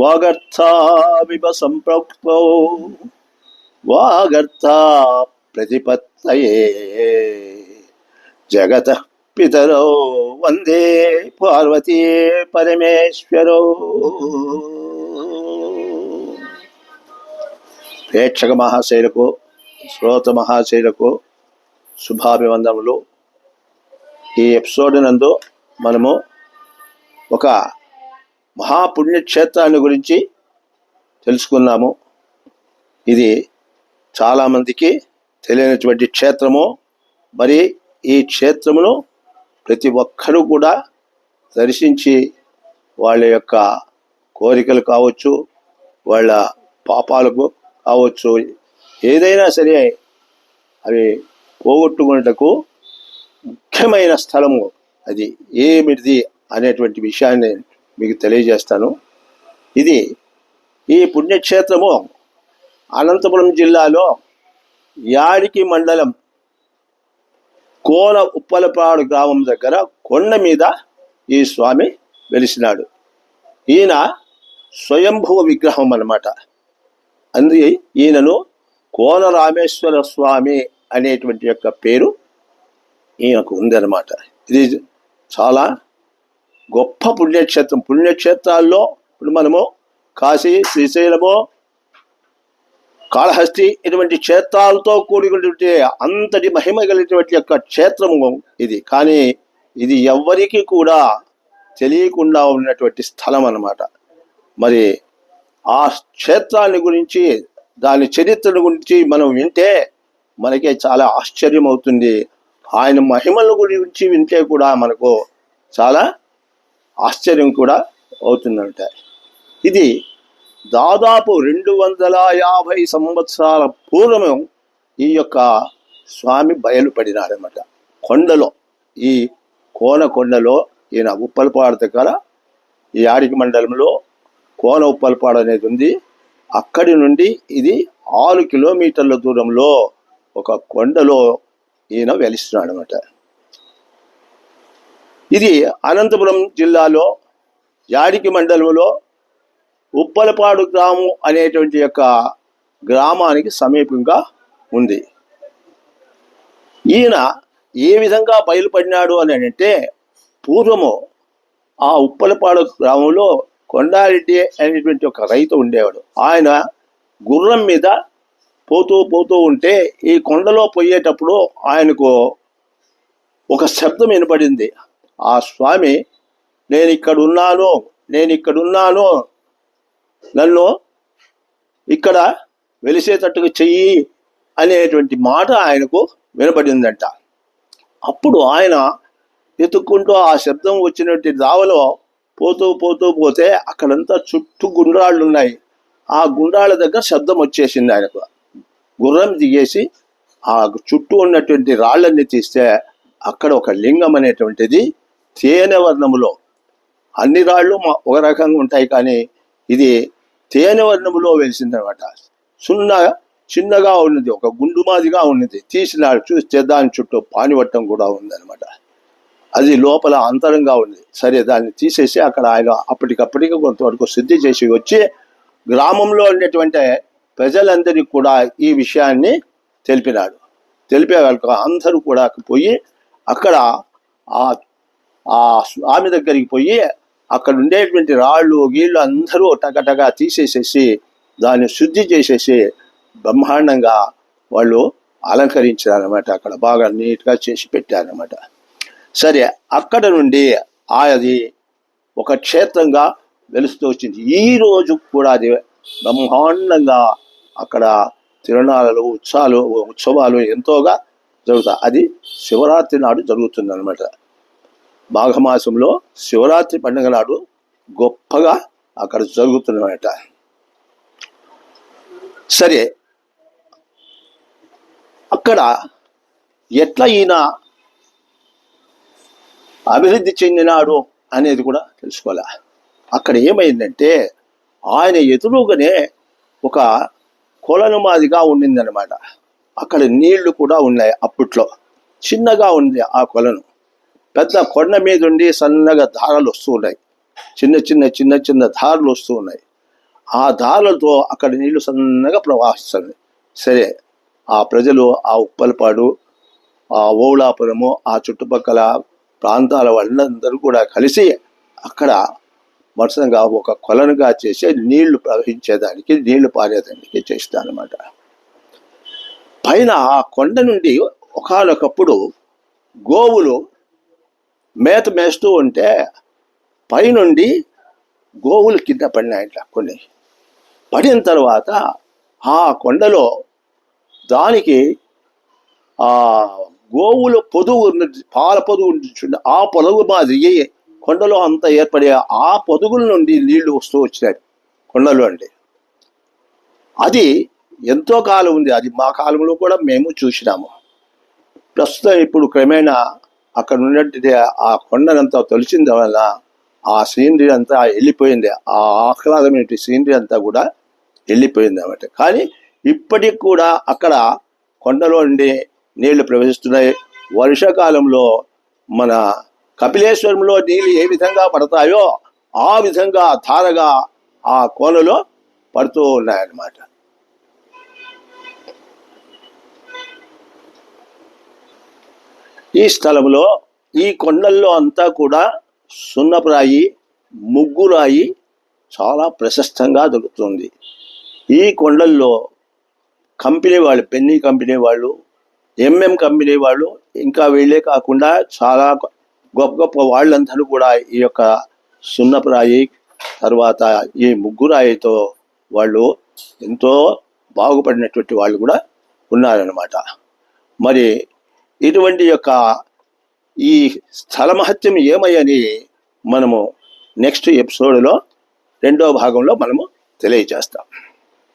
వాగర్థావివ సంప్రోక్తో వాగర్థా ప్రతిపత్తయే. జగత పితరో వందే పార్వతీ పరమేశ్వరో. ప్రేక్షక మహాశైలకు శ్రోత మహాశైలకు శుభాభివందనములు ఈ ఎపిసోడ్ నందు మనము ఒక మహాపుణ్యక్షేత్రాన్ని గురించి తెలుసుకున్నాము. ఇది చాలామందికి తెలియనటువంటి క్షేత్రము మరి ఈ క్షేత్రమును ప్రతి ఒక్కరూ కూడా దర్శించి వాళ్ళ యొక్క కోరికలు కావచ్చు వాళ్ళ పాపాలకు కావచ్చు ఏదైనా సరే అవి పోగొట్టుకున్నటకు ముఖ్యమైన స్థలము అది. ఏమిటిది అనేటువంటి విషయాన్ని మీకు తెలియజేస్తాను. ఇది ఈ పుణ్యక్షేత్రము అనంతపురం జిల్లాలో యాడికి మండలం కోన ఉప్పలపాడు గ్రామం దగ్గర కొండ మీద ఈ స్వామి వెలిసినాడు. ఈయన స్వయంభువ విగ్రహం అన్నమాట. అందు ఈయనను కోన రామేశ్వర స్వామి అనేటువంటి యొక్క పేరు ఈయనకు ఉందన్నమాట. ఇది చాలా గొప్ప పుణ్యక్షేత్రం. పుణ్యక్షేత్రాల్లో ఇప్పుడు మనము కాశీ శ్రీశైలము కాళహస్తి ఇటువంటి క్షేత్రాలతో కూడినటువంటి అంతటి మహిమ కలిగినటువంటి యొక్క క్షేత్రము ఇది. కానీ ఇది ఎవరికి కూడా తెలియకుండా ఉన్నటువంటి స్థలం అన్నమాట. మరి ఆ క్షేత్రాన్ని గురించి దాని చరిత్రను గురించి మనం వింటే మనకే చాలా ఆశ్చర్యం అవుతుంది ఆయన మహిమల గురించి వింటే కూడా మనకు చాలా ఆశ్చర్యం కూడా అవుతుందంట. ఇది దాదాపు రెండు వందల యాభై సంవత్సరాల పూర్వం ఈ యొక్క స్వామి బయలుపడినాడనమాట కొండలో ఈ కోన కొండలో ఈయన ఉప్పలపాడు దగ్గర ఈ ఆడికి మండలంలో కోన ఉప్పలపాడు అనేది ఉంది. అక్కడి నుండి ఇది ఆరు కిలోమీటర్ల దూరంలో ఒక కొండలో ఈయన వెలిస్తున్నాడు అనమాట ఇది అనంతపురం జిల్లాలో యాడికి మండలంలో ఉప్పలపాడు గ్రామం అనేటువంటి యొక్క గ్రామానికి సమీపంగా ఉంది. ఈయన ఏ విధంగా బయలుపడినాడు అని అంటే పూర్వము ఆ ఉప్పలపాడు గ్రామంలో కొండారెడ్డి అనేటువంటి ఒక రైతు ఉండేవాడు. ఆయన గుర్రం మీద పోతూ పోతూ ఉంటే ఈ కొండలో పోయేటప్పుడు ఆయనకు ఒక శబ్దం వినపడింది. ఆ స్వామి నేను ఇక్కడ ఉన్నాను నేను ఇక్కడ ఉన్నాను నన్ను ఇక్కడ వెలిసేటట్టుగా చెయ్యి అనేటువంటి మాట ఆయనకు వినపడిందంట అప్పుడు ఆయన ఎత్తుక్కుంటూ ఆ శబ్దం వచ్చినటువంటి దావలో పోతూ పోతూ పోతే అక్కడంతా చుట్టూ గుండ్రాళ్ళు ఉన్నాయి ఆ గుండ్రాళ్ళ దగ్గర శబ్దం వచ్చేసింది ఆయనకు. గుర్రం దిగేసి ఆ చుట్టూ ఉన్నటువంటి రాళ్ళన్ని తీస్తే అక్కడ ఒక లింగం అనేటువంటిది తేనె వర్ణములో. అన్ని రాళ్ళు మా- ఒక రకంగా ఉంటాయి కానీ ఇది తేనె వర్ణములో వెలిసిందనమాట. సున్న చిన్నగా ఉన్నది ఒక గుండు మాదిగా ఉన్నది. తీసిన చూస్తే దాని చుట్టూ పానివట్టం కూడా ఉందన్నమాట అది లోపల అంతరంగా ఉంది సరే దాన్ని తీసేసి అక్కడ ఆయన అప్పటికప్పటికి కొంతవరకు శుద్ధి చేసి వచ్చి గ్రామంలో ఉండేటువంటి ప్రజలందరికీ కూడా ఈ విషయాన్ని తెలిపినాడు. తెలిపే వాళ్ళకు అందరూ కూడా పోయి అక్కడ ఆ ఆ స్వామి దగ్గరికి పోయి అక్కడ ఉండేటువంటి రాళ్ళు గీళ్ళు అందరూ టకటగా తీసేసేసి దాన్ని శుద్ధి చేసేసి బ్రహ్మాండంగా వాళ్ళు అలంకరించారనమాట అక్కడ బాగా నీట్గా చేసి పెట్టారనమాట సరే అక్కడ నుండి అది ఒక క్షేత్రంగా వెలుస్తూ వచ్చింది. ఈ రోజు కూడా అది బ్రహ్మాండంగా అక్కడ తిరుణాలలో ఉత్సవాలు ఉత్సవాలు ఎంతోగా జరుగుతాయి. అది శివరాత్రి నాడు జరుగుతుంది అనమాట మాఘమాసంలో శివరాత్రి పండుగ నాడు గొప్పగా అక్కడ జరుగుతున్నమాట సరే అక్కడ ఎట్లా ఈయన అభివృద్ధి చెందినాడు అనేది కూడా తెలుసుకోవాలి? అక్కడ ఏమైందంటే ఆయన ఎదురుగానే ఒక కొలను మాదిగా ఉండిందనమాట అక్కడ నీళ్ళు కూడా ఉన్నాయి అప్పట్లో. చిన్నగా ఉంది ఆ కొలను. పెద్ద కొండ మీద ఉండి సన్నగా ధారలు వస్తూ ఉన్నాయి చిన్న చిన్న చిన్న చిన్న ధారలు వస్తూ ఉన్నాయి ఆ దారులతో అక్కడ నీళ్ళు సన్నగా ప్రవహిస్తుంది సరే ఆ ప్రజలు ఆ ఉప్పలపాడు ఆ ఓవులాపురము ఆ చుట్టుపక్కల ప్రాంతాల వాళ్ళందరూ కూడా కలిసి అక్కడ వరుసగా ఒక కొలనుగా చేసి నీళ్ళు ప్రవహించేదానికి నీళ్ళు పారేదానికి చేస్తానమాట పైన ఆ కొండ నుండి ఒకనొకప్పుడు గోవులు మేత మేస్తూ ఉంటే పైనుండి గోవులు కింద పడినాయట కొన్ని. పడిన తర్వాత ఆ కొండలో దానికి ఆ గోవుల పొదువు పాల పొదుగు ఉంటుంది ఆ పొదుగు మాదిరి కొండలో అంతా ఏర్పడే ఆ పొదుగుల నుండి నీళ్ళు వస్తూ వచ్చినాయి కొండలో అండి అది ఎంతో కాలం ఉంది. అది మా కాలంలో కూడా మేము చూసినాము. ప్రస్తుతం ఇప్పుడు క్రమేణా అక్కడ ఉన్నట్టు ఆ కొండనంతా తొలిచింది వల్ల ఆ సీనరీ అంతా వెళ్ళిపోయింది. ఆ ఆహ్లాదమైన సీనరీ అంతా కూడా వెళ్ళిపోయింది అన్నమాట. కానీ ఇప్పటికి కూడా అక్కడ కొండలో నుండి నీళ్ళు ప్రవహిస్తున్నాయి. వర్షాకాలంలో మన కపిలేశ్వరంలో నీళ్ళు ఏ విధంగా పడతాయో ఆ విధంగా ధారగా ఆ కోనలో పడుతూ ఉన్నాయన్నమాట. ఈ స్థలంలో ఈ కొండల్లో అంతా కూడా సున్నపురాయి ముగ్గురాయి చాలా ప్రశస్తంగా దొరుకుతుంది. ఈ కొండల్లో కంపెనీ వాళ్ళు పెన్నీ కంపెనీ వాళ్ళు ఎంఎం కంపెనీ వాళ్ళు ఇంకా వీళ్ళే కాకుండా చాలా గొప్ప గొప్ప వాళ్ళందరూ కూడా ఈ యొక్క సున్నపురాయి తర్వాత ఈ ముగ్గురాయితో వాళ్ళు ఎంతో బాగుపడినటువంటి వాళ్ళు కూడా ఉన్నారనమాట మరి ఇటువంటి యొక్క ఈ స్థల మహత్యం ఏమయ్యని మనము నెక్స్ట్ ఎపిసోడ్లో రెండో భాగంలో మనము తెలియజేస్తాం.